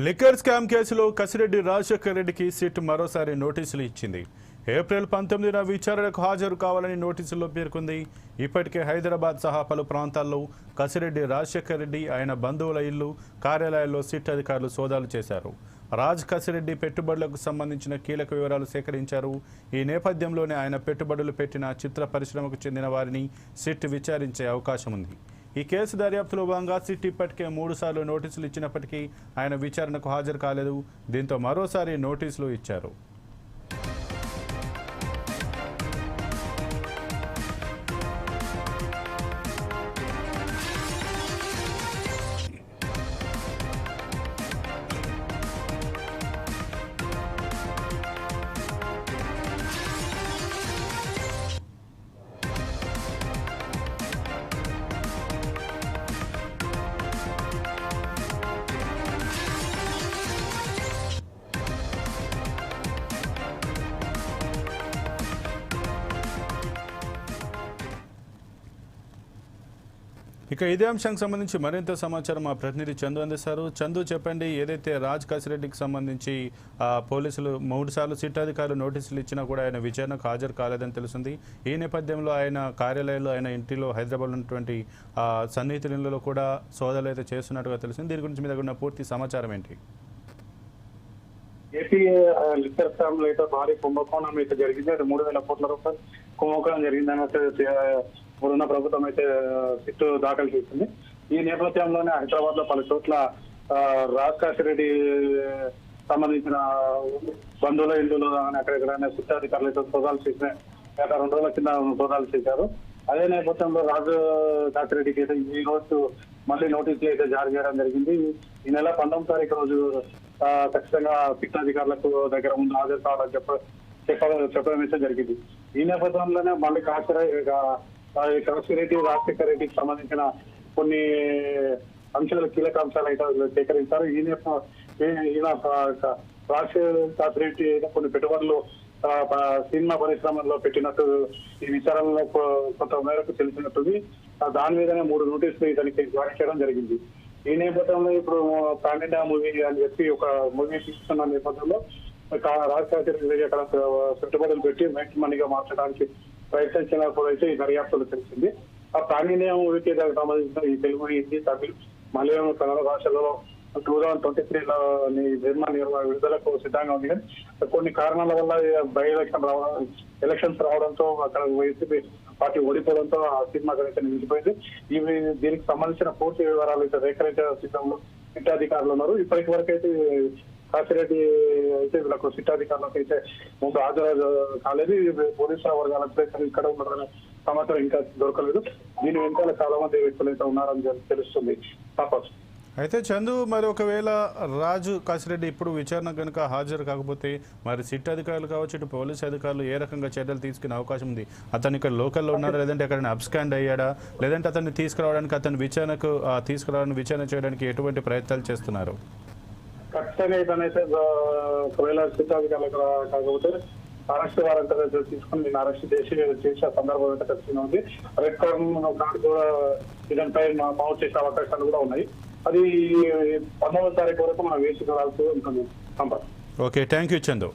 Liquor scam కేసులో కసిరెడ్డి రాజశేఖర్ రెడ్డికి SIT మరోసారి నోటీసులు ఇచ్చింది. ఏప్రిల్ పంతొమ్మిదిన విచారణకు హాజరు కావాలని నోటీసుల్లో పేర్కొంది. ఇప్పటికే హైదరాబాద్ సహా పలు ప్రాంతాల్లో కసిరెడ్డి రాజశేఖర్ రెడ్డి ఆయన బంధువుల ఇల్లు కార్యాలయాల్లో సిట్ అధికారులు సోదాలు చేశారు. రాజ్ కసిరెడ్డి పెట్టుబడులకు సంబంధించిన కీలక వివరాలు సేకరించారు. ఈ నేపథ్యంలోనే ఆయన పెట్టుబడులు పెట్టిన చిత్ర పరిశ్రమకు చెందిన వారిని సిట్ విచారించే అవకాశం ఉంది ఈ కేసు దర్యాప్తులో భాగంగా సిట్ ఇప్పటికే మూడు సార్లు నోటీసులు ఇచ్చినప్పటికీ ఆయన విచారణకు హాజరు కాలేదు. దీంతో మరోసారి నోటీసులు ఇచ్చారు. ఇక ఇదే అంశానికి సంబంధించి మరింత సమాచారం మా ప్రతినిధి చందు అందిస్తారు. చందు చెప్పండి ఏదైతే రాజ్ కాసిరెడ్డికి సంబంధించి పోలీసులు మూడు సార్లు సిట్ అధికారులు నోటీసులు ఇచ్చినా కూడా ఆయన విచారణకు హాజరు కాలేదని తెలిసింది ఈ నేపథ్యంలో ఆయన కార్యాలయంలో ఆయన ఇంటిలో హైదరాబాద్ ఉన్నటువంటి సన్నిహితులలో కూడా సోదాలు అయితే చేస్తున్నట్టుగా తెలిసింది దీని గురించి మీ దగ్గర ఉన్న పూర్తి సమాచారం ఏంటి? ఏపీ లిక్కర్ అయితే భారీ కుంభకోణం అయితే జరిగింది. అది మూడు వేల కోట్ల రూపాయలు కుంభకోణం జరిగిందని ఇప్పుడున్న ప్రభుత్వం అయితే సిట్టు దాఖలు చేసింది. ఈ నేపథ్యంలోనే హైదరాబాద్లో పలు చోట్ల రాజకాశి రాజ్ సంబంధించిన బంధువుల ఇల్లులు కానీ అక్కడెక్కడైనా సిట్ అధికారులతో సోదాలు చేసిన గత రెండు రోజుల కింద సోదాలు చేశారు. అదే నేపథ్యంలో రాజు కాశిరెడ్డికి అయితే ఈ రోజు మళ్ళీ నోటీసులు అయితే జారీ చేయడం జరిగింది. ఈ నెల పంతొమ్మిది తారీఖు రోజు ఖచ్చితంగా సిట్ అధికారులకు దగ్గర ముందు హాజరు కావాలని చెప్ప చెప్పడం చెప్పడం అయితే జరిగింది. ఈ నేపథ్యంలోనే మళ్ళీ కాశిరెడ్డి కాశిరెడ్డి రాజశేఖర రెడ్డికి సంబంధించిన కొన్ని అంశాలు కీలక అంశాలు అయితే సేకరించారు. ఈ నేప ఈ- ఈయన రాజశేఖర రెడ్డి కొన్ని పెట్టుబడులు సినిమా పరిశ్రమలో పెట్టినట్టు ఈ విచారణలో కొ- కొంత మేరకు తెలిసినట్టుంది. దాని మీదనే మూడు నోటీసులు ఇతనికి జారీ చేయడం జరిగింది. ఈ నేపథ్యంలో ఇప్పుడు పాన్ ఇండియా మూవీ అని చెప్పి ఒక మూవీ తీస్తున్న నేపథ్యంలో రాజశేఖర రెడ్డి అక్కడ పెట్టుబడులు పెట్టి వెంట మనీగా మార్చడానికి ప్రయత్నించినప్పుడు అయితే ఈ దర్యాప్తులు తెలిసింది. ఆ పాన్ ఇండియా దానికి సంబంధించిన ఈ తెలుగు హిందీ తమిళ్ మలయాళం కన్నడ భాషలలో టూ థౌసండ్ ట్వంటీ త్రీలో నిర్మాణ నిర్మాణ విడుదలకు సిద్ధంగా ఉంది. కానీ కొన్ని కారణాల వల్ల బై ఎలక్షన్ రావడం ఎలక్షన్స్ రావడంతో అక్కడ వైసీపీ పార్టీ ఓడిపోవడంతో ఆ సినిమా అయితే నిలిచిపోయింది. ఇవి దీనికి సంబంధించిన పూర్తి వివరాలు అయితే సేకరించే సిద్ధంలో సిట్ అధికారులు ఉన్నారు. ఇప్పటి వరకు అయితే కాశిరెడ్డి అయితే వీళ్ళకు సిట్ అధికారులకు అయితే ముందు హాజరు కాలేదు. పోలీసుల వర్గాలకు ఇక్కడ ఉన్నారనే సమాచారం ఇంకా దొరకలేదు. దీని వెనకాల చాలా మంది వ్యక్తులు అయితే ఉన్నారని తెలుస్తుంది. తప్పచ్చు అయితే చందు మరి ఒకవేళ రాజు కాసిరెడ్డి ఇప్పుడు విచారణ కనుక హాజరు కాకపోతే మరి సిట్ అధికారులు కావచ్చు ఇటు పోలీస్ అధికారులు ఏ రకంగా చర్యలు తీసుకునే అవకాశం ఉంది? అతను ఇక్కడ లోకల్లో ఉన్నాడా? లేదంటే ఎక్కడైనా అబ్స్కాండ్ అయ్యాడా? లేదంటే అతన్ని తీసుకురావడానికి అతని విచారణకు తీసుకురావడానికి విచారణ చేయడానికి ఎటువంటి ప్రయత్నాలు చేస్తున్నారు? ఖచ్చితంగా ఇతనైతే ఒకవేళ కాకపోతే అరెస్ట్ వారెంట్ తీసుకుని నేను అరెస్ట్ చేసి చేసే సందర్భం అయితే ఖచ్చితంగా ఉంది. రెడ్ కార్నర్ కార్డు కూడా ఇదంపై మౌట్ చేసే అవకాశాలు కూడా ఉన్నాయి. అది పంతొమ్మిది తారీఖు వరకు మనం వేసి చూడాల్సి ఉంటుంది. Sampath okay thank you Chandu.